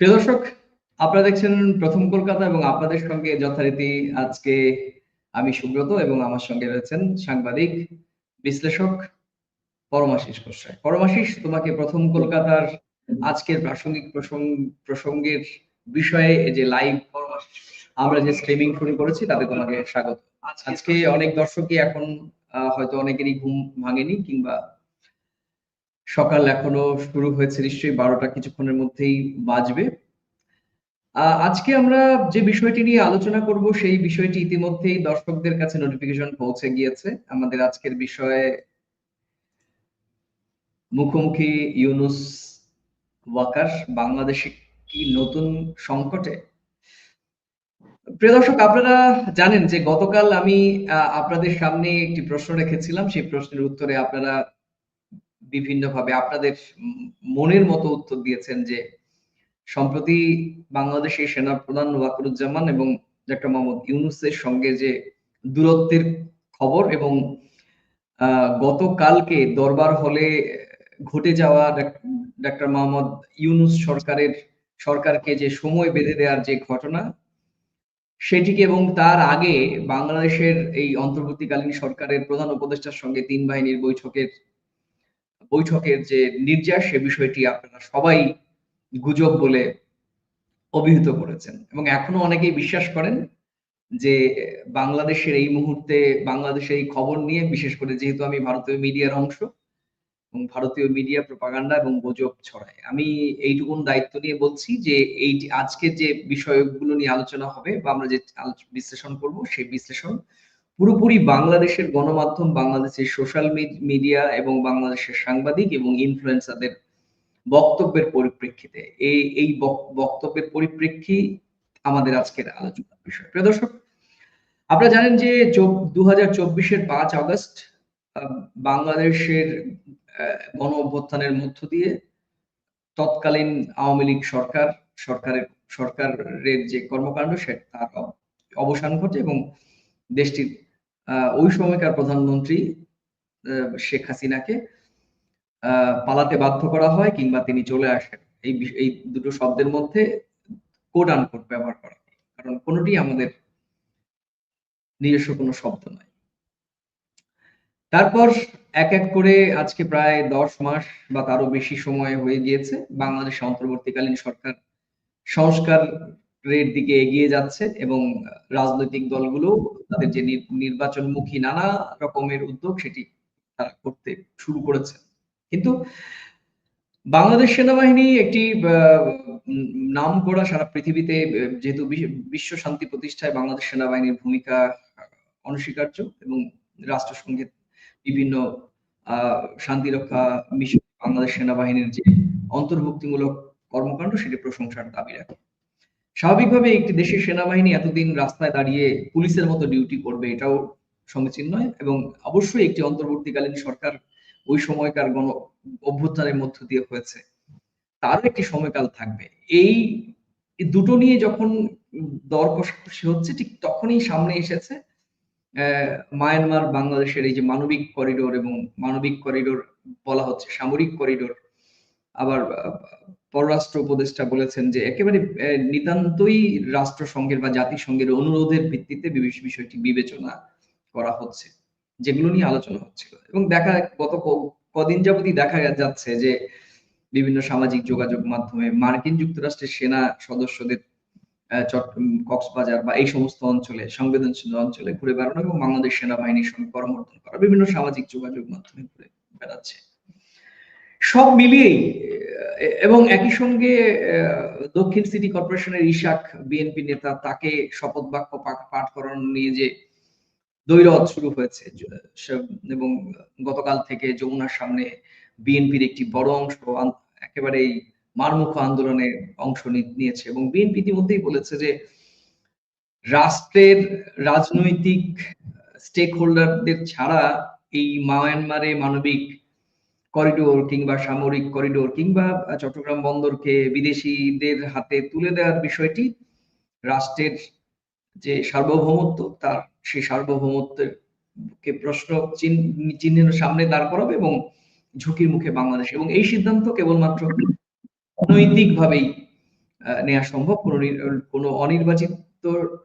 প্রিয় দর্শক আপনারা দেখছেন প্রথম কলকাতা এবং আপনাদের সঙ্গে যথারীতি আজকে আমি সুব্রত এবং আমার সঙ্গে রয়েছেন সাংবাদিক বিশ্লেষক পরমাশিস গোস্বাই। পরমাশিস তোমাকে প্রথম কলকাতার আজকের প্রাসঙ্গিক প্রসঙ্গ প্রসঙ্গের বিষয়ে যে লাইভ আমরা যে স্ট্রিমিং শুরু করেছি তাতে তোমাকে স্বাগত। আজকে অনেক দর্শকই এখন হয়তো অনেকেরই ঘুম ভাঙেনি কিংবা সকাল এখনও শুরু হয়েছে, নিশ্চয়ই বারোটা কিছুক্ষণের মধ্যেই বাজবে। আজকে আমরা যে বিষয়টি নিয়ে আলোচনা করব, সেই বিষয়টি ইতিমধ্যেই দর্শকদের কাছে নোটিফিকেশন পৌঁছে গিয়েছে। আমাদের আজকের বিষয়ে মুখোমুখি ইউনুস ওয়াকার, বাংলাদেশে কি নতুন সংকটে? প্রিয় দর্শক, আপনারা জানেন যে গতকাল আমি আপনাদের সামনে একটি প্রশ্ন রেখেছিলাম। সেই প্রশ্নের উত্তরে আপনারা বিভিন্নভাবে আপনাদের মনের মতো উত্তর দিয়েছেন যে সম্প্রতি বাংলাদেশের সেনা প্রধান ওয়াকরুজ্জামান এবং ডক্টর মোহাম্মদ ইউনুসের সঙ্গে যে দূরত্বের খবর এবং গতকালকে দরবার হলে ঘটে যাওয়া ডাক্তার মোহাম্মদ ইউনুস সরকারের, সরকারকে যে সময় বেঁধে দেওয়ার যে ঘটনা, সেটিকে এবং তার আগে বাংলাদেশের এই অন্তর্বর্তীকালীন সরকারের প্রধান উপদেষ্টার সঙ্গে তিন বাহিনীর বৈঠকের বৈঠকের যে নির্যাস সে বিষয়টি আপনারা সবাই গুজব বলে অভিহিত করেছেন। এবং এখনও অনেকেই বিশ্বাস করেন যে বাংলাদেশের এই মুহূর্তে বাংলাদেশের এই খবর নিয়ে, বিশেষ করে যেহেতু আমি ভারতীয় মিডিয়ার অংশ এবং ভারতীয় মিডিয়া প্রপাগান্ডা এবং গুজব ছড়ায়। আমি এইটুকুন দায়িত্ব নিয়ে বলছি যে এই আজকের যে বিষয়গুলো নিয়ে আলোচনা হবে বা আমরা যে বিশ্লেষণ করব, সেই বিশ্লেষণ পুরোপুরি বাংলাদেশের গণমাধ্যম, বাংলাদেশের সোশ্যাল মিডিয়া এবং বাংলাদেশের সাংবাদিক এবং ইনফ্লুয়েন্সারদের বক্তব্যের পরিপ্রেক্ষিতে। এই এই বক্তব্যের পরিপ্রেক্ষি আমাদের আজকের আলোচনার বিষয়। প্রিয় দর্শক, আপনারা জানেন যে দু হাজার চব্বিশের পাঁচ আগস্ট বাংলাদেশের গণ অভ্যুত্থানের মধ্য দিয়ে তৎকালীন আওয়ামী লীগ সরকার, সরকারের সরকারের যে কর্মকাণ্ড সে, তার অবসান ঘটে এবং দেশটির ওই সময়কার প্রধানমন্ত্রী শেখ হাসিনাকে পালাতে বাধ্য করা হয় কিংবা তিনি চলে আসেন। এই এই দুটো শব্দের মধ্যে কোড আনকোড ব্যবহার করা হয়। কারণ কোনোটি আমাদের নিজস্ব কোনো শব্দ নয়। তারপর এক এক করে আজকে প্রায় দশ মাস বা তারও বেশি সময় হয়ে গিয়েছে। বাংলাদেশ অন্তর্বর্তীকালীন সরকার সংস্কারের দিকে এগিয়ে যাচ্ছে এবং রাজনৈতিক দলগুলো তাদের যে নির্বাচনমুখী নানা রকমের উদ্যোগ সেটি তারা করতে শুরু করেছে। কিন্তু বাংলাদেশ সেনাবাহিনী একটি নাম করা সারা পৃথিবীতে যেহেতু বিশ্ব শান্তি প্রতিষ্ঠায় বাংলাদেশ সেনাবাহিনীর ভূমিকা অনস্বীকার্য এবং রাষ্ট্রসংঘের বিভিন্ন শান্তিরক্ষা মিশন বাংলাদেশ সেনাবাহিনীর যে অন্তর্ভুক্তিমূলক কর্মকাণ্ড সেটি প্রশংসার দাবি রাখে। স্বাভাবিকভাবে একটি দেশের সেনাবাহিনী এতদিন রাস্তায় দাঁড়িয়ে পুলিশের মতো ডিউটি করবে এটাও সমীচীন নয় এবং অবশ্যই একটি অন্তর্বর্তীকালীন সরকার ওই সময়কার গণ অভ্যুত্থানের মধ্য দিয়ে হয়েছে। তার একটি সময়কাল থাকবে। এই দুটো নিয়ে যখন দর কষাকষি হচ্ছে, ঠিক তখনই সামনে এসেছে মায়ানমার, বাংলাদেশের এই যে মানবিক করিডোর এবং মানবিক করিডোর বলা হচ্ছে সামরিক করিডোর, আবার পররাষ্ট্র উপদেষ্টা বলেছেন যে একেবারে নিতান্তই রাষ্ট্রসংঘের বা জাতিসংঘের অনুরোধের ভিত্তিতে বিষয়টি বিবেচনা করা হচ্ছে, যেগুলো নিয়ে আলোচনা হচ্ছিল। এবং দেখা, গত কদিন যাবতই দেখা যাচ্ছে যে বিভিন্ন সামাজিক যোগাযোগ মাধ্যমে মার্কিন যুক্তরাষ্ট্রের সেনা সদস্যদের কক্সবাজার বা এই সমস্ত অঞ্চলে, সংবেদনশীল অঞ্চলে ঘুরে বেড়ানো এবং বাংলাদেশ সেনাবাহিনীর সঙ্গে করমর্দন করা, বিভিন্ন সামাজিক যোগাযোগ মাধ্যমে ঘুরে বেড়াচ্ছে। সব মিলিয়েই এবং একই সঙ্গে দক্ষিণ সিটি কর্পোরেশনের ইশাক বিএনপি নেতা, তাকে শপথ বাক্য পাঠ করানো নিয়ে যে দৈরথ শুরু হয়েছে এবং গতকাল থেকে যমুনার সামনে বিএনপির একটি বড় অংশ একেবারেই মারমুখ আন্দোলনে অংশ নিয়েছে। এবং বিএনপি ইতিমধ্যেই বলেছে যে, রাষ্ট্রের রাজনৈতিক স্টেক হোল্ডারদের ছাড়া এই মায়ানমারে মানবিক করিডোর কিংবা সামরিক করিডোর কিংবা চট্টগ্রাম বন্দরকে বিদেশিদের হাতে তুলে দেওয়ার বিষয়টি রাষ্ট্রের যে সার্বভৌমত্ব, তার সেই সার্বভৌমত্বের কে প্রশ্ন চিহ্নের সামনে দাঁড় করাবে এবং ঝুঁকির মুখে বাংলাদেশ। এবং এই সিদ্ধান্ত কেবলমাত্র নৈতিকভাবেই নেওয়া সম্ভব। কোনো কোনো অনির্বাচিত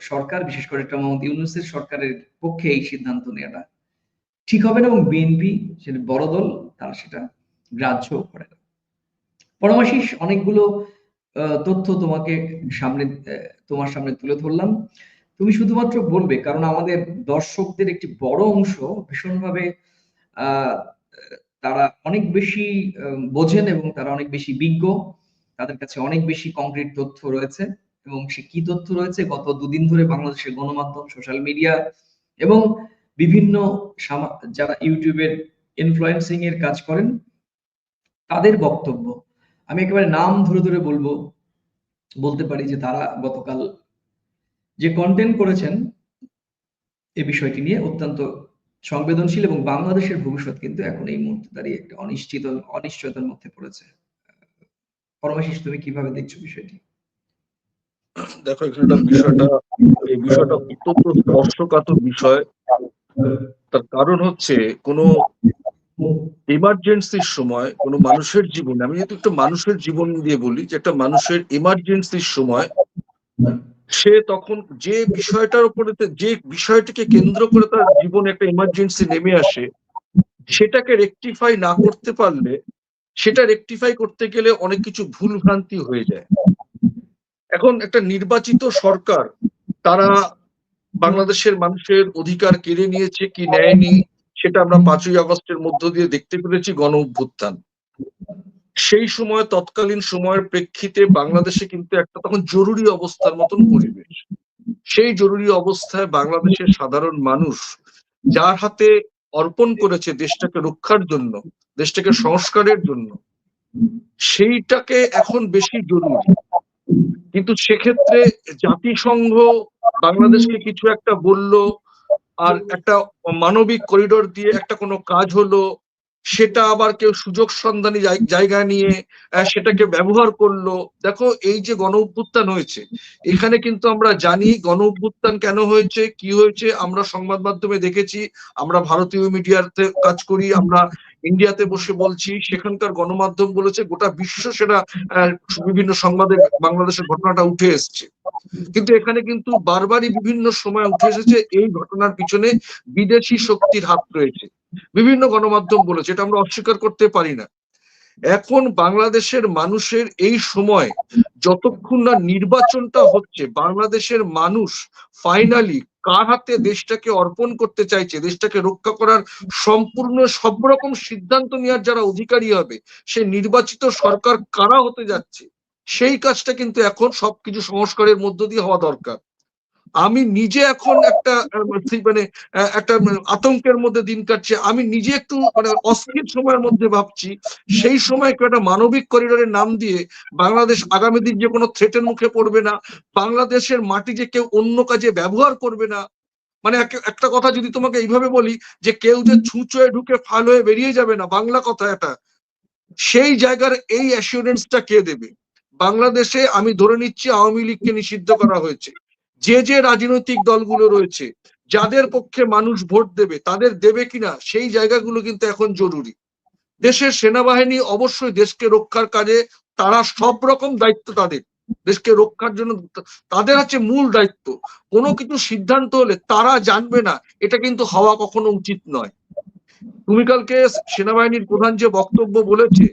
সরকার, বিশেষ করে একটা মোহাম্মদ ইউনুসের সরকারের পক্ষে এই সিদ্ধান্ত নেওয়াটা ঠিক হবে না। এবং বিএনপি সেটা বড় দল তারা সেটা গ্রাহ্য করে। না পরমাশিস অনেকগুলো তথ্য তোমাকে সামনে তোমার সামনে তুলে ধরলাম। তুমি শুধুমাত্র বলবে, কারণ আমাদের দর্শকদের একটি বড় অংশ ভীষণভাবে তারা অনেক বেশি বোঝেন এবং তারা অনেক বেশি বিজ্ঞ। তাদের কাছে অনেক বেশি কংক্রিট তথ্য রয়েছে এবং সে কি তথ্য রয়েছে গত দুদিন ধরে বাংলাদেশের গণমাধ্যম সোশ্যাল মিডিয়া এবং বিভিন্ন যারা ইউটিউবের ইনফ্লুয়েন্সিং এর কাজ করেন, তাদের বক্তব্য। আমি একেবারে নাম ধরে ধরে বলব, বলতে পারি যে তারা গতকাল যে কন্টেন্ট করেছেন এই বিষয়টি নিয়ে অত্যন্ত সংবেদনশীল এবং বাংলাদেশের ভবিষ্যৎ কিন্তু এখন এই মুহূর্তে দাঁড়িয়ে একটা অনিশ্চিত, অনিশ্চয়তার মধ্যে পড়েছে। পরমাশিস তুমি কীভাবে দেখছ বিষয়টি? দেখো, এখানে বিষয়টা, এই বিষয়টা অত্যন্ত স্পর্শকাতর বিষয়। তার কারণ হচ্ছে কোনো ইমার্জেন্সির সময় কোনো মানুষের জীবনে, আমি যেহেতু একটা মানুষের জীবন দিয়ে বলি যে একটা মানুষের ইমার্জেন্সির সময়, সে তখন যে বিষয়টার উপরে যে বিষয়টিকে কেন্দ্র করে তার জীবনে একটা ইমার্জেন্সি নেমে আসে, সেটাকে রেকটিফাই না করতে পারলে, সেটা রেকটিফাই করতে গেলে অনেক কিছু ভুল ভ্রান্তি হয়ে যায়। এখন একটা নির্বাচিত সরকার, তারা বাংলাদেশের মানুষের অধিকার কেড়ে নিয়েছে কি নেয়নি সেটা আমরা পাঁচই আগস্টের মধ্য দিয়ে দেখতে পেরেছি গণ অভ্যুত্থান। সেই সময় তৎকালীন সময়ের প্রেক্ষিতে বাংলাদেশে কিন্তু একটা তখন জরুরি অবস্থার মতন পরিবেশ। সেই জরুরি অবস্থায় বাংলাদেশের সাধারণ মানুষ যার হাতে অর্পণ করেছে দেশটাকে রক্ষার জন্য, দেশটাকে সংস্কারের জন্য, সেইটাকে এখন বেশি জরুরি। কিন্তু সেক্ষেত্রে জাতিসংঘ বাংলাদেশকে কিছু একটা বলল আর একটা মানবিক করিডোর দিয়ে একটা কোনো কাজ হলো, সেটা আবার কেউ সুযোগ সন্ধানী জায়- জায়গা নিয়ে সেটাকে ব্যবহার করল। দেখো, এই যে গণ অভ্যুত্থান হয়েছে, এখানে কিন্তু আমরা জানি গণ অভ্যুত্থান কেন হয়েছে, কি হয়েছে, আমরা সংবাদ মাধ্যমে দেখেছি, আমরা ভারতীয় মিডিয়াতে কাজ করি, আমরা ইন্ডিয়াতে বসে বলছি, সেখানকার গণমাধ্যম বলেছে গোটা বিশ্ব সেটা বিভিন্ন সংবাদে বাংলাদেশের ঘটনাটা উঠে এসছে। কিন্তু এখানে কিন্তু বারবারই বিভিন্ন সময় উঠে এসেছে, এই ঘটনার পিছনে বিদেশি শক্তির হাত রয়েছে। বিভিন্ন গণমাধ্যম বলেছে, এটা আমরা অস্বীকার করতে পারি না। এখন বাংলাদেশের মানুষের এই সময় যতক্ষণ না নির্বাচনটা হচ্ছে, বাংলাদেশের মানুষ ফাইনালি কার হাতে দেশটাকে অর্পণ করতে চাইছে, দেশটাকে রক্ষা করার সম্পূর্ণ সব রকম সিদ্ধান্ত নেওয়ার যারা অধিকারী হবে, সে নির্বাচিত সরকার কারা হতে যাচ্ছে, সেই কাজটা কিন্তু এখন সবকিছু সংস্কারের মধ্য দিয়ে হওয়া দরকার। আমি নিজে এখন একটা মানে একটা আতঙ্কের মধ্যে দিন কাটছে। আমি নিজে একটু মানে অস্থির সময়ের মধ্যে ভাবছি। সেই সময় একটা মানবিক করিডোরের নাম দিয়ে বাংলাদেশ আগামী দিন যে কোনো থ্রেটের মুখে পড়বে না, বাংলাদেশের মাটি যে কেউ অন্য কাজে ব্যবহার করবে না। মানে একটা কথা যদি তোমাকে এইভাবে বলি যে কেউ যে ছুঁচোয় ঢুকে ফাল হয়ে বেরিয়ে যাবে না, বাংলা কথা এটা। সেই জায়গার এই অ্যাসিওরেন্সটা কে দেবে? বাংলাদেশে আমি ধরে নিচ্ছি আওয়ামী লীগকে নিষিদ্ধ করা হয়েছে। যে যে রাজনৈতিক দলগুলো রয়েছে, যাদের পক্ষে মানুষ ভোট দেবে, তাদের দেবে কিনা, সেই জায়গাগুলো কিন্তু এখন জরুরি। দেশের সেনাবাহিনী অবশ্যই দেশকে রক্ষার কাজে, তারা সব রকম দায়িত্ব তাদের। দেশকে রক্ষার জন্য তাদের হচ্ছে মূল দায়িত্ব। কোনো কিছু সিদ্ধান্ত হলে তারা জানবে না, এটা কিন্তু হওয়া কখনো উচিত নয়। তুমি কালকে সেনাবাহিনীর প্রধান যে বক্তব্য বলেছে,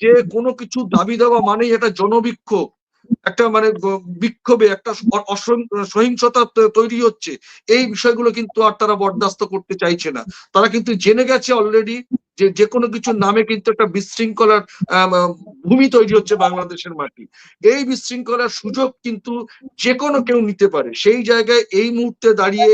যে কোনো কিছু দাবি দেওয়া মানেই এটা জনবিক্ষোভ একটা মানে বিক্ষোভে একটা সহিংসতা তৈরি হচ্ছে। এই বিষয়গুলো কিন্তু আর তারা বরদাস্ত করতে চাইছে না। তারা কিন্তু জেনে গেছে অলরেডি যে যে কোনো কিছুর নামে কিন্তু একটা বিশৃঙ্খলার ভূমি তৈরি হচ্ছে বাংলাদেশের মাটি। এই বিশৃঙ্খলার সুযোগ কিন্তু যে কোনো কেউ নিতে পারে। সেই জায়গায় এই মুহূর্তে দাঁড়িয়ে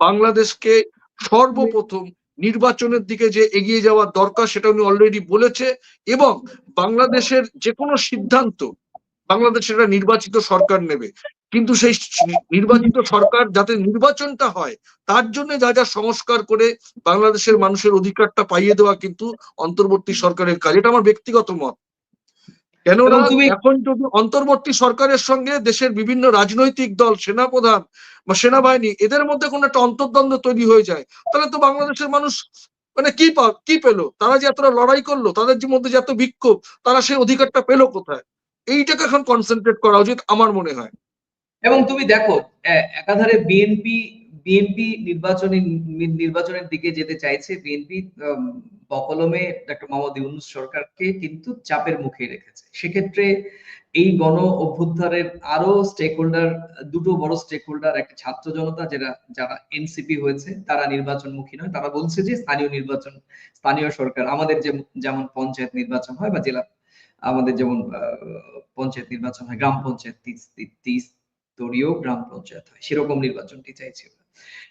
বাংলাদেশকে সর্বপ্রথম নির্বাচনের দিকে যে এগিয়ে যাওয়ার দরকার সেটা উনি অলরেডি বলেছে এবং বাংলাদেশের যে কোনো সিদ্ধান্ত বাংলাদেশের একটা নির্বাচিত সরকার নেবে। কিন্তু সেই নির্বাচিত সরকার যাতে নির্বাচনটা হয় তার জন্য যা যা সংস্কার করে বাংলাদেশের মানুষের অধিকারটা পাইয়ে দেওয়া কিন্তু অন্তর্বর্তী সরকারের কাজ। এটা আমার ব্যক্তিগত মত। কেননা তুমি- এখন যদি অন্তর্বর্তী সরকারের সঙ্গে দেশের বিভিন্ন রাজনৈতিক দল সেনাপ্রধান বা সেনাবাহিনী এদের মধ্যে কোনো একটা অন্তর্দ্বন্দ্ব তৈরি হয়ে যায় তাহলে তো বাংলাদেশের মানুষ মানে কি পা কি পেল? তারা যে এতটা লড়াই করল তাদের যে মধ্যে যে এত বিক্ষোভ তারা সেই অধিকারটা পেল কোথায়? এইটাকে এখন কনসেন্ট্রেট করা উচিত আমার মনে হয়। এবং তুমি দেখো একাধারে বিএনপি বিএনপি নির্বাচনী, নির্বাচনের দিকে যেতে চাইছে বিএনপি বকলমে ডক্টর মোহাম্মদ ইউনুস সরকারকে কিন্তু চাপের মুখে রেখেছে। সেক্ষেত্রে এই গণ অভ্যুত্থানের আরও স্টেক হোল্ডার দুটো বড় স্টেক হোল্ডার একটা ছাত্র জনতা যারা যারা এনসিপি হয়েছে, তারা নির্বাচনমুখী নয়। তারা বলছে যে স্থানীয় নির্বাচন, স্থানীয় সরকার, আমাদের যে- যেমন পঞ্চায়েত নির্বাচন হয় বা জেলা আমাদের যেমন পঞ্চায়েত নির্বাচন হয়, গ্রাম পঞ্চায়েত স্তরীয় গ্রাম পঞ্চায়েত হয়, সেরকম নির্বাচনটি চাইছে।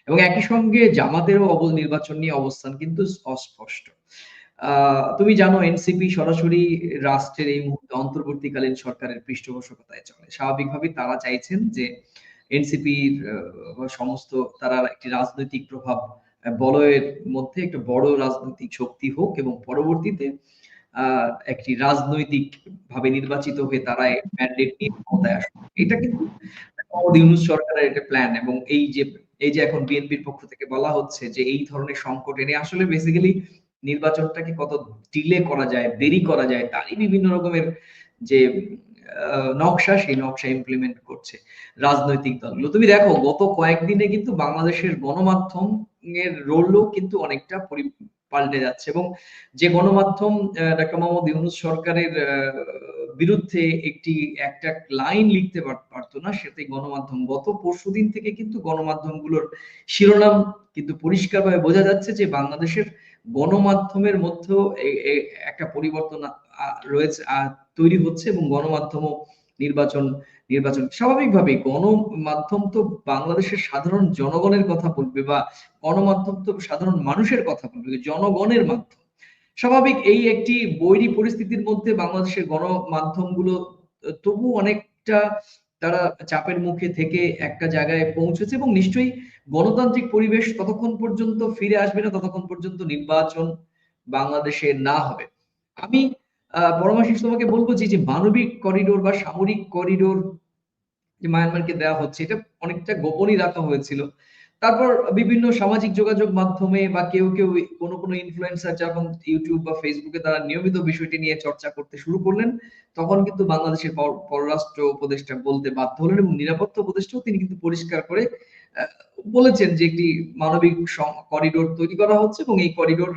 এবং একই সঙ্গে জামাতেরও অব নির্বাচন নিয়ে অবস্থান কিন্তু অস্পষ্ট তুমি জানো এনসিপি সরাসরি রাষ্ট্রের এই মুহূর্তে অন্তর্বর্তীকালীন সরকারের পৃষ্ঠপোষকতায় চলে স্বাভাবিকভাবেই তারা চাইছেন যে এনসিপির সমস্ত তারা একটি রাজনৈতিক প্রভাব বলয়ের মধ্যে একটা বড় রাজনৈতিক শক্তি হোক এবং পরবর্তীতে একটি রাজনৈতিক ভাবে নির্বাচিত হয়ে তারা ম্যান্ডেট নিয়ে ক্ষমতায় আসবে এটা কিন্তু ইউনুস সরকারের একটা প্ল্যান এবং এই যে এই যে এখন বিএনপির পক্ষ থেকে বলা হচ্ছে যে এই ধরনের সংকট এনে আসলে বেসিক্যালি নির্বাচনটাকে কত ডিলে করা যায়, দেরি করা যায়, তারই বিভিন্ন রকমের যে নকশা সেই নকশা ইমপ্লিমেন্ট করছে রাজনৈতিক দলগুলো। তুমি দেখো, গত কয়েকদিনে কিন্তু বাংলাদেশের গণমাধ্যম এর রোলও কিন্তু অনেকটা পরি- পাল্টে যাচ্ছে এবং যে গণমাধ্যম ডক্টর মোহাম্মদ ইউনুস সরকারের বিরুদ্ধে একটি, একটা লাইন লিখতে পার- পারতো না, সেটাই গণমাধ্যম। গত পরশুদিন থেকে কিন্তু গণমাধ্যমগুলোর শিরোনাম কিন্তু পরিষ্কারভাবে বোঝা যাচ্ছে যে বাংলাদেশের গণমাধ্যমের মধ্যেও একটা পরিবর্তন রয়েছে তৈরি হচ্ছে এবং গণমাধ্যমও নির্বাচন নির্বাচন স্বাভাবিকভাবে গণমাধ্যম তো বাংলাদেশের সাধারণ জনগণের কথা বলবে বা গণমাধ্যম তো সাধারণ মানুষের কথা বলবে, জনগণের মাধ্যম। স্বাভাবিক এই একটি বৈরী পরিস্থিতির মধ্যে বাংলাদেশের গণমাধ্যমগুলো তবু অনেকটা তারা চাপের মুখে থেকে একটা জায়গায় পৌঁছেছে এবং নিশ্চয়ই গণতান্ত্রিক পরিবেশ ততক্ষণ পর্যন্ত ফিরে আসবে না, ততক্ষণ পর্যন্ত নির্বাচন বাংলাদেশে না হবে। আমি পরমাশিস তোমাকে বলব যে যে মানবিক করিডোর বা সামরিক করিডোর যে মায়ানমারকে দেওয়া হচ্ছে, এটা অনেকটা গোপনই রাখা হয়েছিল। তারপর বিভিন্ন সামাজিক যোগাযোগ মাধ্যমে বা কেউ কেউ কোনো কোনো ইনফ্লুয়েন্সার যখন ইউটিউব বা ফেসবুকে তারা নিয়মিত বিষয়টি নিয়ে চর্চা করতে শুরু করলেন, তখন কিন্তু বাংলাদেশের পররাষ্ট্র উপদেষ্টা বলতে বাধ্য হলেন এবং নিরাপত্তা উপদেষ্টাও তিনি কিন্তু পরিষ্কার করে বলেছেন যে একটি মানবিক করিডোর তৈরি করা হচ্ছে এবং এই করিডোর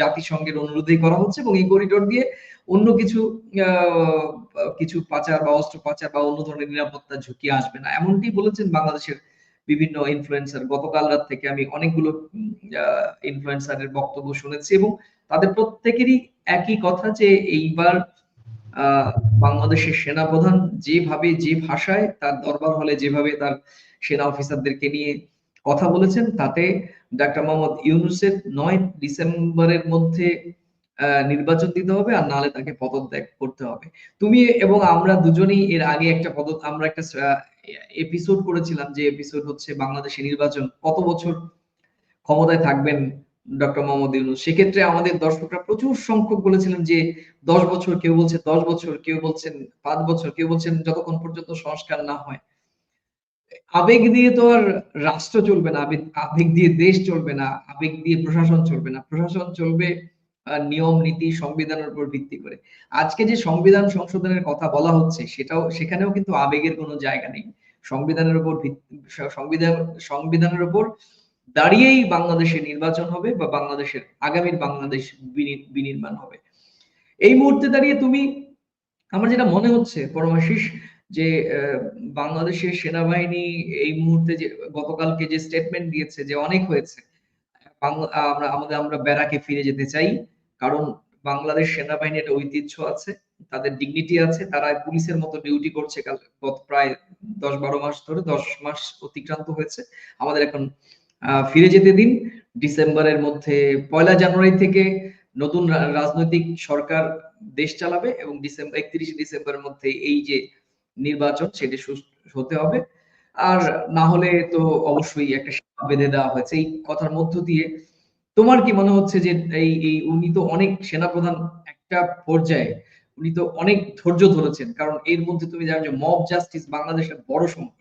জাতিসংঘের অনুরোধেই করা হচ্ছে এবং এই করিডোর দিয়ে অন্য কিছু কিছু পাচার বা অস্ত্র পাচার বা অন্য ধরনের নিরাপত্তা ঝুঁকি আসবে না। এমনটি বলেছেন বাংলাদেশের বিভিন্ন ইনফ্লুয়েন্সার গতকাল রাত থেকে আমি অনেকগুলো ইনফ্লুয়েন্সারের বক্তব্য শুনেছি এবং তাদের প্রত্যেকেরই একই কথা যে এইবার বাংলাদেশের সেনাপ্রধান যেভাবে যে ভাষায় তার দরবার হলে যেভাবে তার সেনা অফিসারদেরকে নিয়ে কথা বলেছেন, তাতে ডাক্তার মোহাম্মদ ইউনুসের নয় ডিসেম্বরের মধ্যে নির্বাচন দিতে হবে আর নাহলে তাকে পদত্যাগ করতে হবে। তুমি এবং আমরা দুজনেই এর আগে একটা পদ, আমরা একটা এপিসোড করেছিলাম যে এপিসোড হচ্ছে বাংলাদেশে নির্বাচন, কত বছর ক্ষমতায় থাকবেন ডক্টর মোহাম্মদ ইউনুস? সেক্ষেত্রে আমাদের দর্শকরা প্রচুর সংখ্যক বলেছিলেন যে দশ বছর, কেউ বলছে দশ বছর, কেউ বলছেন পাঁচ বছর, কেউ বলছেন যতক্ষণ পর্যন্ত সংস্কার না হয়। আবেগ দিয়ে তো আর রাষ্ট্র চলবে না, আবেগ আবেগ দিয়ে দেশ চলবে না, আবেগ দিয়ে প্রশাসন চলবে না। প্রশাসন চলবে নিয়ম, নীতি, সংবিধানের উপর ভিত্তি করে। আজকে যে সংবিধান সংশোধনের কথা বলা হচ্ছে, সেটাও, সেখানেও কিন্তু আবেগের কোনো জায়গা নেই। সংবিধানের উপর সংবিধান, সংবিধানের উপর দাঁড়িয়েই বাংলাদেশে নির্বাচন হবে বা বাংলাদেশের, আগামীর বাংলাদেশ বিনির্মাণ হবে। এই মুহূর্তে দাঁড়িয়ে তুমি, আমার যেটা মনে হচ্ছে, পরমাশিস, যে বাংলাদেশের সেনাবাহিনী এই মুহূর্তে যে, গতকালকে যে স্টেটমেন্ট দিয়েছে যে অনেক হয়েছে আমরা, আমাদের, আমরা ব্যারাকে ফিরে যেতে চাই কারণ বাংলাদেশ সেনাবাহিনী একটা ঐতিহ্য আছে, তাদের ডিগনিটি আছে, তারা পুলিশের মতো ডিউটি করছে গত প্রায় দশ বারো মাস ধরে, দশ মাস অতিক্রান্ত হয়েছে। আমাদের এখন ফিরে যেতে দিন, ডিসেম্বরের মধ্যে, পয়লা জানুয়ারি থেকে নতুন রাজনৈতিক সরকার দেশ চালাবে এবং ডিসেম্বর, একত্রিশে ডিসেম্বরের মধ্যে এই যে নির্বাচন, সেটি হতে হবে। আর না হলে তো অবশ্যই একটা বেঁধে দেওয়া হয়েছে। এই কথার মধ্য দিয়ে তোমার কি মনে হচ্ছে যে এই এই উনি তো অনেক সেনাপ্রধান একটা পর্যায়ে, উনি তো অনেক ধৈর্য ধরেছেন, কারণ এর মধ্যে তুমি জানো যে মব জাস্টিস বাংলাদেশের বড় সংকট।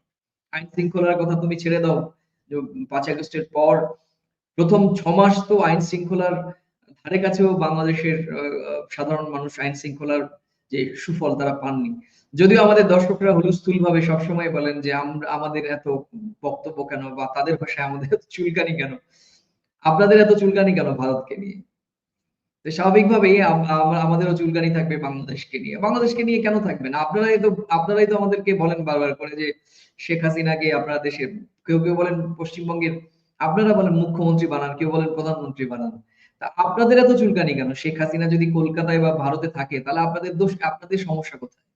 আইন শৃঙ্খলার কথা তুমি ছেড়ে দাও, যে পাঁচ আগস্টের পর প্রথম ছ মাস তো আইন শৃঙ্খলার ধারে কাছেও বাংলাদেশের সাধারণ মানুষ আইন শৃঙ্খলার যে সুফল তারা পাননি। যদিও আমাদের দর্শকরা হুলস্থুল ভাবে সবসময় বলেন যে আমরা, আমাদের এত বক্তব্য কেন বা তাদের ভাষায় আমাদের চুলকানি কেন? আপনাদের এত চুলকানি কেন ভারতকে নিয়ে? স্বাভাবিকভাবেই আম- আম- আমাদেরও চুলকানি থাকবে বাংলাদেশকে নিয়ে। বাংলাদেশকে নিয়ে কেন থাকবে না? আপনারাই তো আপনারাই তো আমাদেরকে বলেন বারবার করে যে শেখ হাসিনাকে আপনারা দেশের, কেউ কেউ বলেন পশ্চিমবঙ্গের, আপনারা বলেন মুখ্যমন্ত্রী বানান, কেউ বলেন প্রধানমন্ত্রী বানান। তা আপনাদের এত চুলকানি কেন? শেখ হাসিনা যদি কলকাতায় বা ভারতে থাকে, তাহলে আপনাদের দোষ, আপনাদের সমস্যা কোথায়?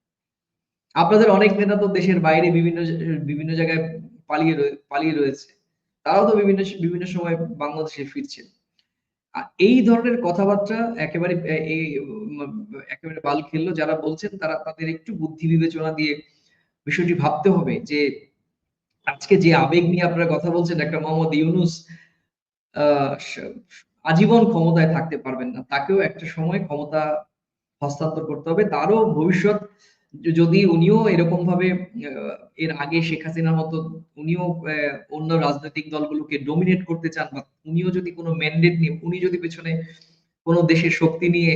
আপনাদের অনেক নেতা তো দেশের বাইরে বিভিন্ন বিভিন্ন জায়গায় পালিয়ে পালিয়ে রয়েছে। তারাও তো বিভিন্ন বিভিন্ন সময় বাংলাদেশে ফিরছেন এই ধরনের কথাবার্তা একেবারে, এই একেবারে বাল খেললো যারা বলছেন তারা তাদের একটু বুদ্ধি বিবেচনা দিয়ে বিষয়টি ভাবতে হবে যে, আজকে যে আবেগ নিয়ে আপনারা কথা বলছেন একটা মোহাম্মদ ইউনুস আজীবন ক্ষমতায় থাকতে পারবেন না। তাকেও একটা সময় ক্ষমতা হস্তান্তর করতে হবে। তারও ভবিষ্যৎ যদি উনিও এরকম ভাবে এর আগে শেখ হাসিনার মতো উনিও অন্য রাজনৈতিক দলগুলোকে ডোমিনেট করতে চান বা উনিও যদি কোনো ম্যান্ডেট নিয়ে, উনি যদি পেছনে কোনো দেশের শক্তি নিয়ে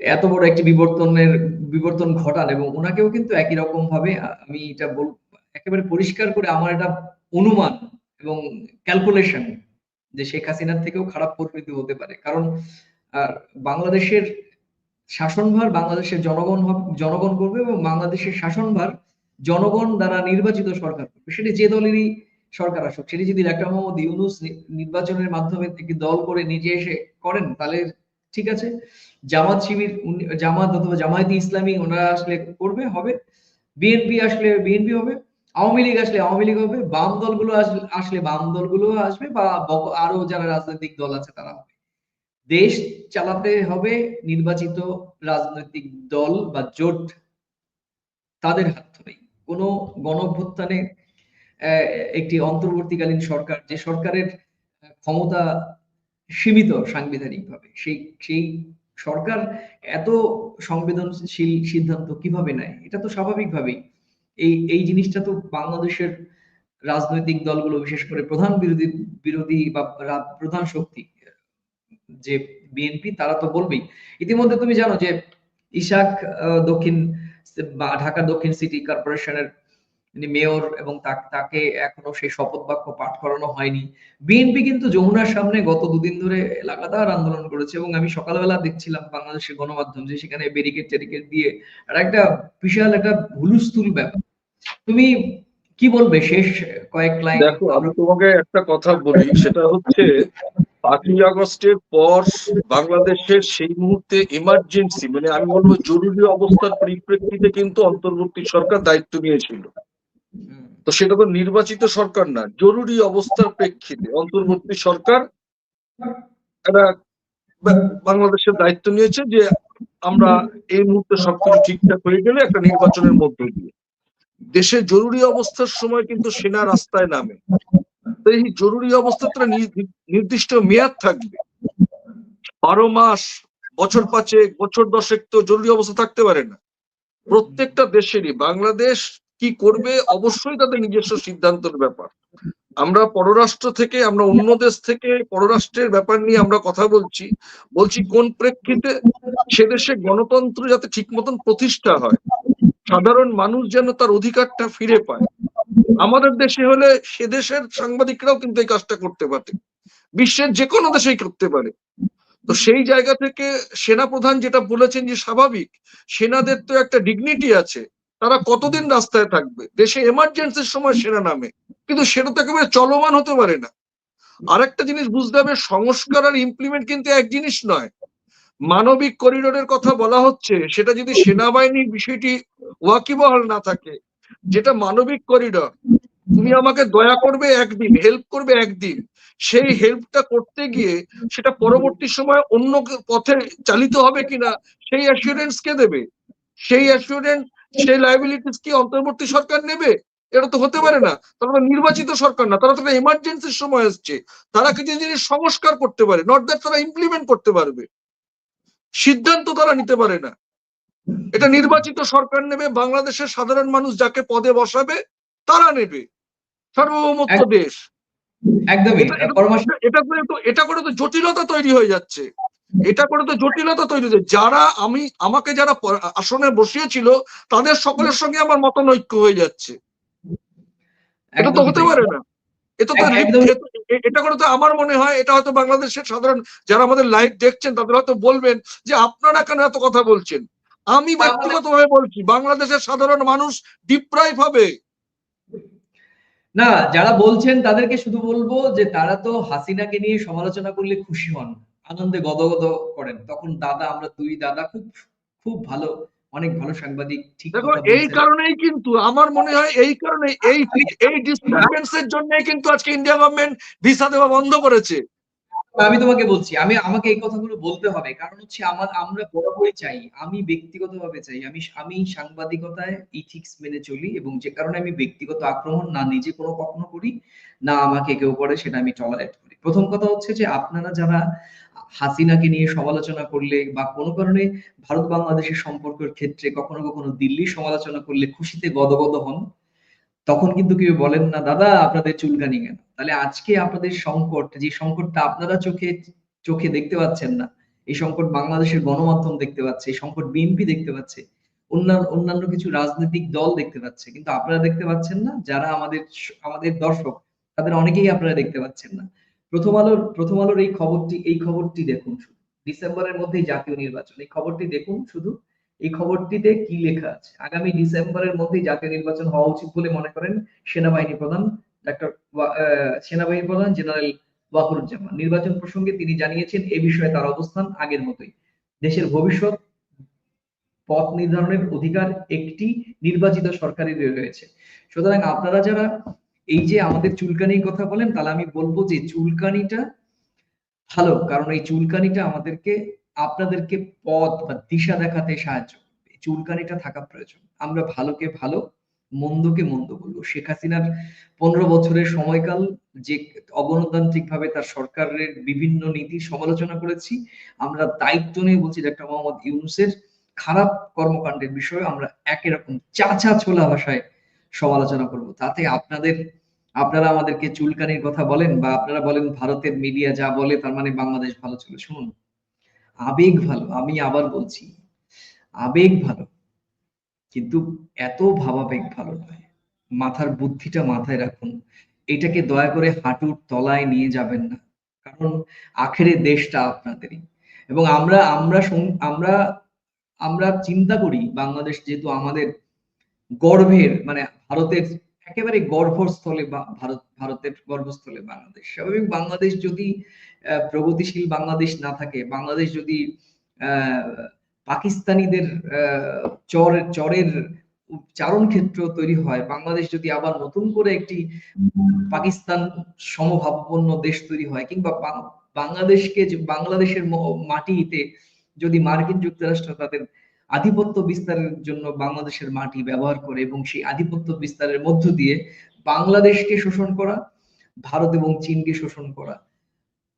এত বড় একটি বিবর্তনের, বিবর্তন ঘটান এবং ওনাকেও কিন্তু একই রকম ভাবে আমি এটা বল, একেবারে পরিষ্কার করে আমার এটা অনুমান এবং ক্যালকুলেশন যে শেখ হাসিনার থেকেও খারাপ পরিণতি হতে পারে। কারণ, আর বাংলাদেশের শাসনভার বাংলাদেশের জনগণ জনগণ করবে এবং বাংলাদেশের শাসনভার জনগণ দ্বারা নির্বাচিত সরকার করবে। সেটি যে দলেরই সরকার আসুক, সেটি যদি ডাক্তার মোহাম্মদ ইউনুস নির্বাচনের মাধ্যমে একটি দল করে নিজে এসে করেন, তাহলে ঠিক আছে। জামাত শিবির জামাত অথবা জামায়াতে ইসলামী ওনারা আসলে করবে, হবে। বিএনপি আসলে, বিএনপি হবে। আওয়ামী লীগ আসলে আওয়ামী লীগ হবে। বাম দলগুলো আসলে বাম দলগুলো আসবে বা আরও যারা রাজনৈতিক দল আছে তারা হবে। দেশ চালাতে হবে নির্বাচিত রাজনৈতিক দল বা জোট। তাদের হাত ধরেই কোনো গণঅভ্যুত্থানে আহ, একটি অন্তর্বর্তীকালীন সরকার যে সরকারের ক্ষমতা সীমিত সাংবিধানিকভাবে সেই সেই সরকার এত সংবেদনশীল সিদ্ধান্ত কীভাবে নেয়? এটা তো স্বাভাবিকভাবেই। এই এই জিনিসটা তো বাংলাদেশের রাজনৈতিক দলগুলো বিশেষ করে প্রধান বিরোধী বিরোধী বা প্রধান শক্তি যে বিএনপি তারা তো বলবেই। ইতিমধ্যে তুমি জানো যে ইশাক দক্ষিণ ঢাকা দক্ষিণ সিটি কর্পোরেশনের মেয়র এবং তাকে এখনও সেই শপথ বাক্য পাঠ করানো হয়নি। বিএনপি কিন্তু যমুনার সামনে গত দুদিন ধরে লাগাতার আন্দোলন করেছে এবং আমি সকালবেলা দেখছিলাম বাংলাদেশের গণমাধ্যম যে সেখানে ব্যারিকেড ট্যারিকেড দিয়ে একটা বিশাল একটা হুলুস্থুল ব্যাপার। তুমি কি বলবে? শেষ কয়েক লাইন দেখো, আমি তোমাকে একটা কথা বলি, সেটা হচ্ছে পাঁচই আগস্টের পর বাংলাদেশের সেই মুহূর্তে ইমার্জেন্সি মানে আমি বলব জরুরি অবস্থার পরিপ্রেক্ষিতে কিন্তু অন্তর্বর্তী সরকার দায়িত্ব নিয়েছিল। তো সেটা তো নির্বাচিত সরকার না, জরুরি অবস্থার প্রেক্ষিতে অন্তর্বর্তী সরকার একটা বাংলাদেশের দায়িত্ব নিয়েছে যে আমরা এই মুহূর্তে সবকিছু ঠিকঠাক হয়ে গেলে একটা নির্বাচনের মধ্য দিয়ে। দেশে জরুরি অবস্থার সময় কিন্তু সেনা রাস্তায় নামে। এই জরুরি অবস্থাটা নির্দিষ্ট মেয়াদ থাকবে। বারো মাস, বছর পাঁচেক, বছর দশেক তো জরুরি অবস্থা থাকতে পারে না। প্রত্যেকটা দেশেরই, বাংলাদেশ কি করবে অবশ্যই তাদের নিজস্ব সিদ্ধান্তের ব্যাপার। আমরা পররাষ্ট্র থেকে, আমরা অন্য দেশ থেকে পররাষ্ট্রের ব্যাপার নিয়ে আমরা কথা বলছি। বলছি কোন প্রেক্ষিতে সে দেশে গণতন্ত্র যাতে ঠিক মতন প্রতিষ্ঠা হয়। সাধারণ মানুষ যেন তার অধিকারটা ফিরে পায়। আমাদের দেশে হলে সে দেশের সাংবাদিকরাও কিন্তু এই কাজটা করতে পারে। বিশ্বের যে কোনো দেশেই করতে পারে। তো সেই জায়গা থেকে সেনাপ্রধান যেটা বলেছেন যে স্বাভাবিক, সেনাদের তো একটা ডিগনিটি আছে। তারা কতদিন রাস্তায় থাকবে? দেশে এমার্জেন্সির সময় সেনা নামে। কিন্তু সেটা তো একেবারে চলমান হতে পারে না। আরেকটা জিনিস বুঝতে হবে, সংস্কার আর ইমপ্লিমেন্ট কিন্তু এক জিনিস নয়। মানবিক করিডোরের কথা বলা হচ্ছে, সেটা যদি সেনাবাহিনীর বিষয়টি ওয়াকিবহাল না থাকে যেটা মানবিক করিডোর। তুমি আমাকে দয়া করবে একদিন হেল্প করবে একদিন। সেই হেল্পটা করতে গিয়ে সেটা পরবর্তী সময় অন্য পথে চালিত হবে কিনা, সেই অ্যাসিওরেন্স কে দেবে? সেই অ্যাসিওরেন্স সেই লাইবিলিটিস কি অন্তর্বর্তী সরকার নেবে? এটা তো হতে পারে না। তারা নির্বাচিত সরকার না, তারা তো এমার্জেন্সির সময় এসছে তারা কিছু জিনিস সংস্কার করতে পারে? নট দ্যাট তারা ইমপ্লিমেন্ট করতে পারবে। সিদ্ধান্ত তারা নিতে পারে না। এটা নির্বাচিত সরকার নেবে বাংলাদেশের সাধারণ মানুষ যাকে পদে বসাবে তারা নেবে। সার্বভৌমত্ব দেশ। একদমই। এটা- করে তো এটা করে তো জটিলতা তৈরি হয়ে যাচ্ছে। এটা করে তো জটিলতা তৈরি হয়েছে যারা আমি আমাকে যারা আসনে বসিয়েছিল তাদের সকলের সঙ্গে আমার মতানৈক্য হয়ে যাচ্ছে। এটা তো হতে পারে না। এটা তো এটা করে তো আমার মনে হয় এটা হয়তো বাংলাদেশের সাধারণ যারা আমাদের লাইভ দেখছেন তাদের হয়তো বলবেন যে আপনারা কেন এত কথা বলছেন? আমি ব্যক্তিগতভাবে বলছি বাংলাদেশের সাধারণ মানুষ ডিপ্রাইভ হবে। না যারা বলছেন তাদেরকে শুধু বলব যে তারা তো হাসিনাকে নিয়ে সমালোচনা করলে খুশি হন আনন্দে গদগদ করেন। তখন দাদা আমরা দুই দাদা খুব খুব ভালো অনেক ভালো সাংবাদিক ঠিক দেখো এই কারণেই কিন্তু আমার মনে হয় এই কারণে এই এই ডিস্টারবেন্সের জন্যই কিন্তু আজকে ইন্ডিয়া গভর্নমেন্ট ভিসা দেওয়া বন্ধ করেছে। আমি তোমাকে বলছি, আমি, আমাকে এই কথাগুলো বলতে হবে। কারণ হচ্ছে আমার, আমরা বরাবরই চাই, আমি ব্যক্তিগতভাবে চাই, আমি আমি সাংবাদিকতায় ইথিক্স মেনে চলি এবং যে কারণে আমি ব্যক্তিগত আক্রমণ না নিজে কোনো কখনো করি, না আমাকে কেউ করে, সেটা আমি টলারেট করি। প্রথম কথা হচ্ছে যে আপনারা যারা হাসিনাকে নিয়ে সমালোচনা করলে বা কোনো কারণে ভারত বাংলাদেশের সম্পর্কের ক্ষেত্রে কখনো কখনো দিল্লির সমালোচনা করলে খুশিতে গদগদ হন তখন কিন্তু কেউ বলেন না, দাদা, আপনাদের চুলকানি কেন? তাহলে আজকে আপনাদের সংকট, যে সংকটটা আপনারা চোখে চোখে দেখতে পাচ্ছেন না, এই সংকট বাংলাদেশের গণমাধ্যম দেখতে পাচ্ছে, এই সংকট বিএনপি দেখতে পাচ্ছে অন্যান্য অন্যান্য কিছু রাজনৈতিক দল দেখতে পাচ্ছে, কিন্তু আপনারা দেখতে পাচ্ছেন না, যারা আমাদের আমাদের দর্শক, তাদের অনেকেই আপনারা দেখতে পাচ্ছেন না। প্রথম আলোর প্রথম আলোর এই খবরটি এই খবরটি দেখুন শুধু। ডিসেম্বরের মধ্যেই জাতীয় নির্বাচন, এই খবরটি দেখুন শুধু। এই খবরটিতে কি লেখা আছে? আগামী ডিসেম্বরের মধ্যেই জাতীয় নির্বাচন হওয়া উচিত বলে মনে করেন সেনাবাহিনী প্রধান ডাক্তার সেনাবাহিনী প্রধান জেনারেল ওয়াকুরুজ্জামান। নির্বাচন প্রসঙ্গে তিনি জানিয়েছেন, এ বিষয়ে তার অবস্থান আগের মতোই। দেশের ভবিষ্যৎ পথ নির্ধারণের অধিকার একটি নির্বাচিত সরকারের রয়েছে। সুতরাং আপনারা যারা এই যে আমাদের চুলকানির কথা বলেন, তাহলে আমি বলব যে চুলকানিটা ভালো, কারণ এই চুলকানিটা আমাদেরকে আপনাদেরকে পথ বা দিশা দেখাতে সাহায্য করবে। চুলকানিটা থাকা প্রয়োজন। আমরা ভালোকে ভালো, মন্দকে মন্দ বলব। শেখ হাসিনার পনেরো বছরের সময়কাল যে অগণতান্ত্রিক ভাবে তার সরকারের বিভিন্ন নীতি সমালোচনা করেছি, আমরা দায়িত্ব নিয়ে বলছি ডাক্তার মোহাম্মদ ইউনুসের খারাপ কর্মকাণ্ডের বিষয়ে আমরা একই রকম চাচা ছোলা ভাষায় সমালোচনা করব। তাতে আপনাদের, আপনারা আমাদেরকে চুলকানির কথা বলেন বা আপনারা বলেন ভারতের মিডিয়া যা বলে তার মানে বাংলাদেশ ভালো ছিল শুনুন। আবেগ ভালো, আমি আবার বলছি, আবেগ ভালো, কিন্তু এত ভাবাবেগ ভালো নয়। মাথার বুদ্ধিটা মাথায় রাখুন, এটাকে দয়া করে হাঁটুর তলায় নিয়ে যাবেন না, কারণ আখেরে দেশটা আপনাদেরই। এবং আমরা আমরা আমরা আমরা চিন্তা করি, বাংলাদেশ যেহেতু আমাদের গর্ভের মানে ভারতের একেবারে গর্ভস্থলে ভারত, ভারতের গর্ভস্থলে বাংলাদেশ। স্বাভাবিক বাংলাদেশ যদি প্রগতিশীল বাংলাদেশ না থাকে, বাংলাদেশ যদি পাকিস্তানিদের চর, চরের চারণ ক্ষেত্র তৈরি হয়, বাংলাদেশ যদি আবার নতুন করে একটি পাকিস্তান সমভাবপন্ন দেশ তৈরি হয়, কিংবা বাংলাদেশকে বাংলাদেশের মাটিতে যদি মার্কিন যুক্তরাষ্ট্র তাদের আধিপত্য বিস্তারের জন্য বাংলাদেশের মাটি ব্যবহার করে এবং সেই আধিপত্য বিস্তারের মধ্য দিয়ে বাংলাদেশকে শোষণ করা, ভারত এবং চীনকে শোষণ করা।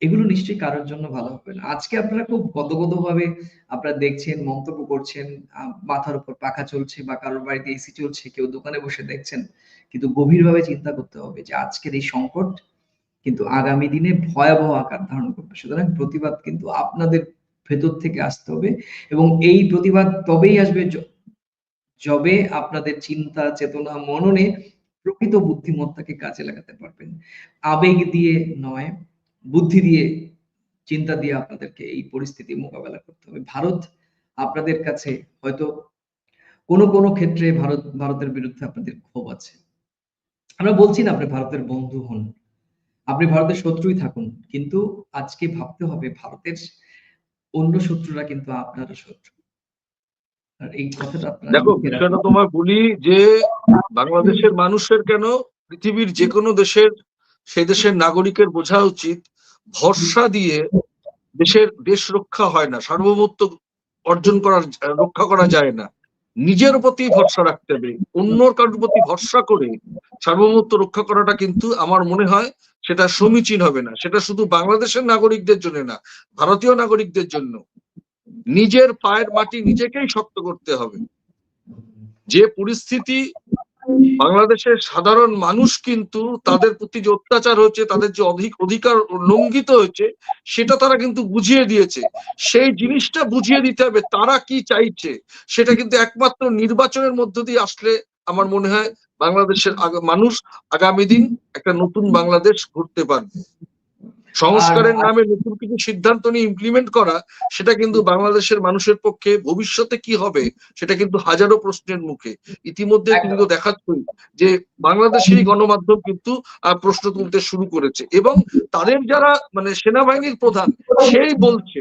এগুলো নিশ্চয়ই কারোর জন্য ভালো হবে না। আজকে আপনারা খুব গদগদ ভাবে আপনারা দেখছেন, মন্তব্য করছেন মাথার উপর পাখা চলছে বা কারোর বাড়িতে এসি চলছে, কেউ দোকানে বসে দেখছেন, কিন্তু গভীরভাবে চিন্তা করতে হবে যে আজকের এই সংকট কিন্তু আগামী দিনে ভয়াবহ আকার ধারণ করবে। সুতরাং প্রতিবাদ কিন্তু আপনাদের ভেতর থেকে আসতে হবে এবং এই প্রতিবাদ তবেই আসবে যবে আপনাদের চিন্তা, চেতনা, মননে প্রকৃত বুদ্ধিমত্তাকে কাজে লাগাতে পারবেন। আবেগ দিয়ে নয়, বুদ্ধি দিয়ে, চিন্তা দিয়ে আপনাদেরকে এই পরিস্থিতি মোকাবেলা করতে হবে। ভারত আপনাদের কাছে হয়তো কোনো কোনো ক্ষেত্রে ভারত, ভারতের বিরুদ্ধে আপনাদের ক্ষোভ আছে। আমরা বলছি না আপনি ভারতের বন্ধু হন, আপনি ভারতের শত্রুই থাকুন, কিন্তু আজকে ভাবতে হবে ভারতের অন্য শত্রুরা কিন্তু আপনারা শত্রু। এই কথাটা দেখো বিষয়টা তোমার বলি যে বাংলাদেশের মানুষের কেন পৃথিবীর যে কোনো দেশের সেই দেশের নাগরিকের বোঝা উচিত। ভরসা দিয়ে দেশের দেশ রক্ষা হয় না সার্বভৌমত্ব অর্জন করার রক্ষা করা যায় না। নিজের প্রতি ভরসা রাখতে হবে, অন্যর কারোর প্রতি ভরসা করে সার্বভৌমত্ব রক্ষা করাটা কিন্তু আমার মনে হয় সেটা সমীচীন হবে না। সেটা শুধু বাংলাদেশের নাগরিকদের জন্য না, ভারতীয় নাগরিকদের জন্য। নিজের পায়ের মাটি নিজেকেই শক্ত করতে হবে। যে পরিস্থিতি বাংলাদেশের সাধারণ মানুষ কিন্তু তাদের প্রতি যে অত্যাচার হচ্ছে তাদের যে অধিক অধিকার লঙ্ঘিত হয়েছে, সেটা তারা কিন্তু বুঝিয়ে দিয়েছে। সেই জিনিসটা বুঝিয়ে দিতে হবে, তারা কি চাইছে? সেটা কিন্তু একমাত্র নির্বাচনের মধ্য দিয়ে আসলে আমার মনে হয় বাংলাদেশের মানুষ আগামী দিন একটা নতুন বাংলাদেশ ঘুরতে পারবে। সংস্কারের নামে নতুন কিছু সিদ্ধান্ত নিয়ে ইমপ্লিমেন্ট করা সেটা কিন্তু বাংলাদেশের মানুষের পক্ষে ভবিষ্যতে কি হবে সেটা কিন্তু হাজারো প্রশ্নের মুখে ইতিমধ্যে। কিন্তু দেখাচ্ছই যে বাংলাদেশের গণমাধ্যম কিন্তু আহ, প্রশ্ন তুলতে শুরু করেছে এবং তাদের যারা মানে সেনাবাহিনীর প্রধান সেই বলছে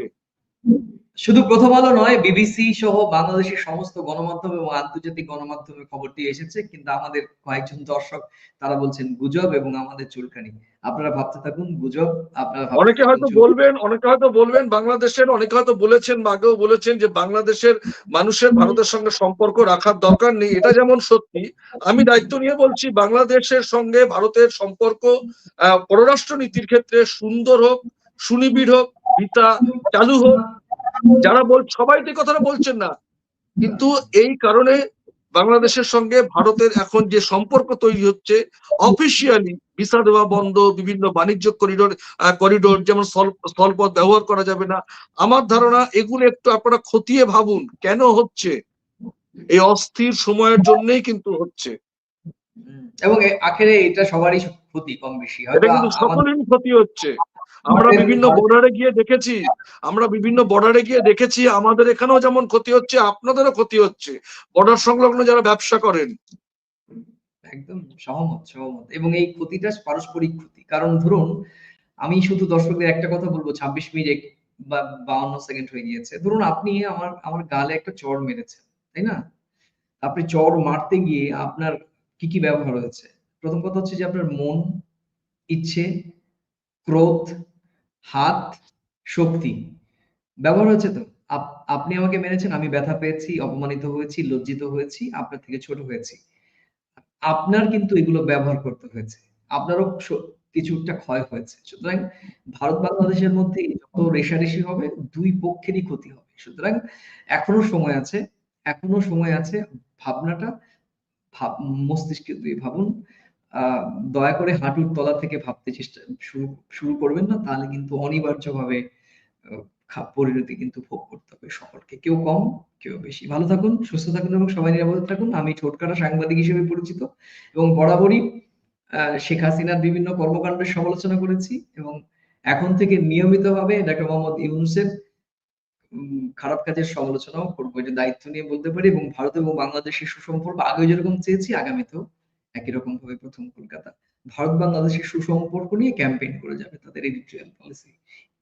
শুধু প্রথম আলো নয় বিবিসি সহ বাংলাদেশের সমস্ত গণমাধ্যম এবং আন্তর্জাতিক গণমাধ্যমে খবরটি এসেছে কিন্তু আমাদের কয়েকজন দর্শক তারা বলছেন গুজব এবং আমাদের চুলকানি। আপনারা ভাবতে থাকুন গুজব আপনারা অনেকে হয়তো বলবেন অনেকে হয়তো বলবেন বাংলাদেশের অনেকে হয়তো বলেছেন আগেও বলেছেন যে বাংলাদেশের মানুষের ভারতের সঙ্গে সম্পর্ক রাখার দরকার নেই এটা যেমন সত্যি। আমি দায়িত্ব নিয়ে বলছি বাংলাদেশের সঙ্গে ভারতের সম্পর্ক আহ, পররাষ্ট্র নীতির ক্ষেত্রে সুন্দর হোক সুনিবিড় হোক ভিতা চালু হোক যারা বল সবাই তো কথাটা বলছেন না। কিন্তু এই কারণে বাংলাদেশের সঙ্গে ভারতের এখন যে সম্পর্ক তৈরি হচ্ছে অফিসিয়ালি ভিসা দেওয়া বন্ধ বিভিন্ন বাণিজ্য করিডোর করিডোর যেমন স্থলপথ ব্যবহার করা যাবে না। আমার ধারণা এগুলো একটু আপনারা খতিয়ে ভাবুন কেন হচ্ছে? এই অস্থির সময়ের জন্যই কিন্তু হচ্ছে। এবং আখেরে এটা সবারই ক্ষতি কম বেশি এটা কিন্তু সকলেরই ক্ষতি হচ্ছে। আমরা বিভিন্ন বর্ডারে গিয়ে দেখেছি আমরা বিভিন্ন বর্ডারে গিয়ে দেখেছি আমাদের এখানেও যেমন ক্ষতি হচ্ছে আপনাদেরও ক্ষতি হচ্ছে। বর্ডার সংলগ্ন যারা ব্যবসা করেন। একদম সহমত সহমত। এবং এই ক্ষতিটা পারস্পরিক ক্ষতি। কারণ ধরুন আমি শুধু দর্শকদের একটা কথা বলব ছাব্বিশ মিনিট বা বাউন্ন সেকেন্ড হয়ে গিয়েছে। ধরুন আপনি আমার আমার গালে একটা চর মেরেছেন তাই না? আপনি চর মারতে গিয়ে আপনার কি কি ব্যবহার হয়েছে? প্রথম কথা হচ্ছে যে আপনার মন ইচ্ছে ক্রোধ হাত, শক্তি। ব্যবহার হয়েছে তো? আপনি আমাকে মেরেছেন, আমি ব্যথা পেয়েছি, অপমানিত হয়েছি, লজ্জিত হয়েছি, আপনার থেকে ছোট হয়েছি। আপনার কিন্তু এগুলো ব্যবহার করতে হয়েছে। আপনারও কিছুটা ক্ষয় হয়েছে। সুতরাং ভারত বাংলাদেশের মধ্যে যত রেশারেশি হবে, দুই পক্ষেরই ক্ষতি হবে। সুতরাং এখনও সময় আছে, এখনও সময় আছে ভাবনাটা, ভাব, মস্তিষ্কে দিয়ে ভাবুন। দয়া করে হাঁটুর তলা থেকে ভাবতে চেষ্টা, শুরু শুরু করবেন না, তাহলে কিন্তু অনিবার্যভাবে পরিণতি কিন্তু ভোগ করতে হবে সকলকে। কেউ কম, কেউ বেশি। ভালো থাকুন, সুস্থ থাকুন এবং সবাই নিরাপদে থাকুন। আমি ঠোঁটকাটা সাংবাদিক হিসেবে পরিচিত এবং বরাবরই শেখ হাসিনার বিভিন্ন কর্মকাণ্ডের সমালোচনা করেছি এবং এখন থেকে নিয়মিতভাবে ডক্টর মোহাম্মদ ইউনুসের খারাপ কাজের সমালোচনাও করব। এটা দায়িত্ব নিয়ে বলতে পারি এবং ভারত এবং বাংলাদেশের সুসম্পর্ক আগে যেরকম চেয়েছি, আগামীতেও একই রকম ভাবে প্রথম কলকাতা। ভারত বাংলাদেশের সুসম্পর্ক নিয়ে ক্যাম্পেইন করে যাবে তাদের এডিটোরিয়াল পলিসি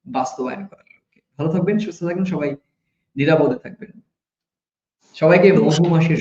বাস্তবায়ন করার লক্ষ্যে। ভালো থাকবেন সুস্থ থাকবেন সবাই নিরাপদে থাকবেন। সবাইকে মধু মাসের